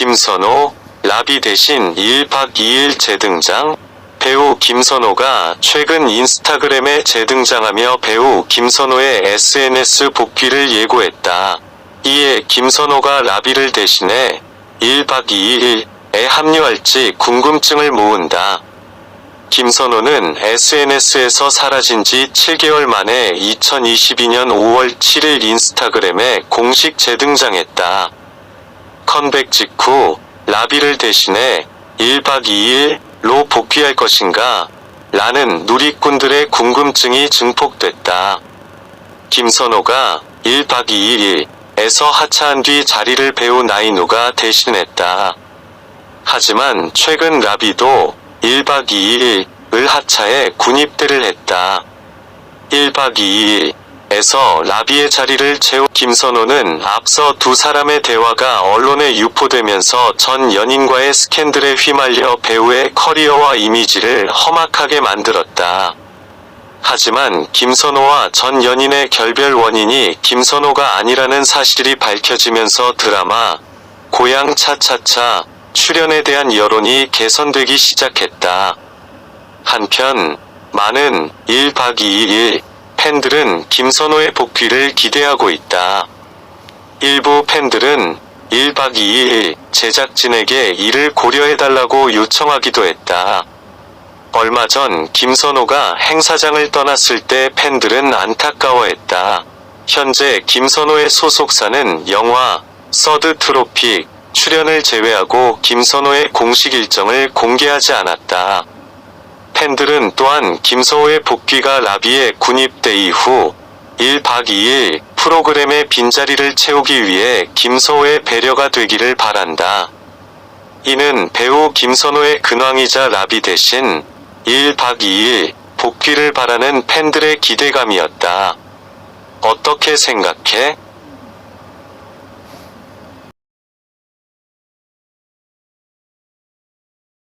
김선호, 라비 대신 1박 2일 재등장? 배우 김선호가 최근 인스타그램에 재등장하며 배우 김선호의 SNS 복귀를 예고했다. 이에 김선호가 라비를 대신해 1박 2일에 합류할지 궁금증을 모은다. 김선호는 SNS에서 사라진 지 7개월 만에 2022년 5월 7일 인스타그램에 공식 재등장했다. 컴백 직후 라비를 대신해 1박 2일로 복귀할 것인가? 라는 누리꾼들의 궁금증이 증폭됐다. 김선호가 1박 2일에서 하차한 뒤 자리를 배우 나인우가 대신했다. 하지만 최근 라비도 1박 2일을 하차해 군입대를 했다. 1박 2일 에서 라비의 자리를 채운 김선호는 앞서 두 사람의 대화가 언론에 유포되면서 전 연인과의 스캔들에 휘말려 배우의 커리어와 이미지를 험악하게 만들었다. 하지만 김선호와 전 연인의 결별 원인이 김선호가 아니라는 사실이 밝혀지면서 드라마 고향 차차차 출연에 대한 여론이 개선되기 시작했다. 한편 많은 1박 2일 팬들은 김선호의 복귀를 기대하고 있다. 일부 팬들은 1박 2일 제작진에게 이를 고려해달라고 요청하기도 했다. 얼마 전 김선호가 행사장을 떠났을 때 팬들은 안타까워했다. 현재 김선호의 소속사는 영화 서드 트로픽 출연을 제외하고 김선호의 공식 일정을 공개하지 않았다. 팬들은 또한 김선호의 복귀가 라비의 군입대 이후 1박 2일 프로그램의 빈자리를 채우기 위해 김선호의 배려가 되기를 바란다. 이는 배우 김선호의 근황이자 라비 대신 1박 2일 복귀를 바라는 팬들의 기대감이었다. 어떻게 생각해?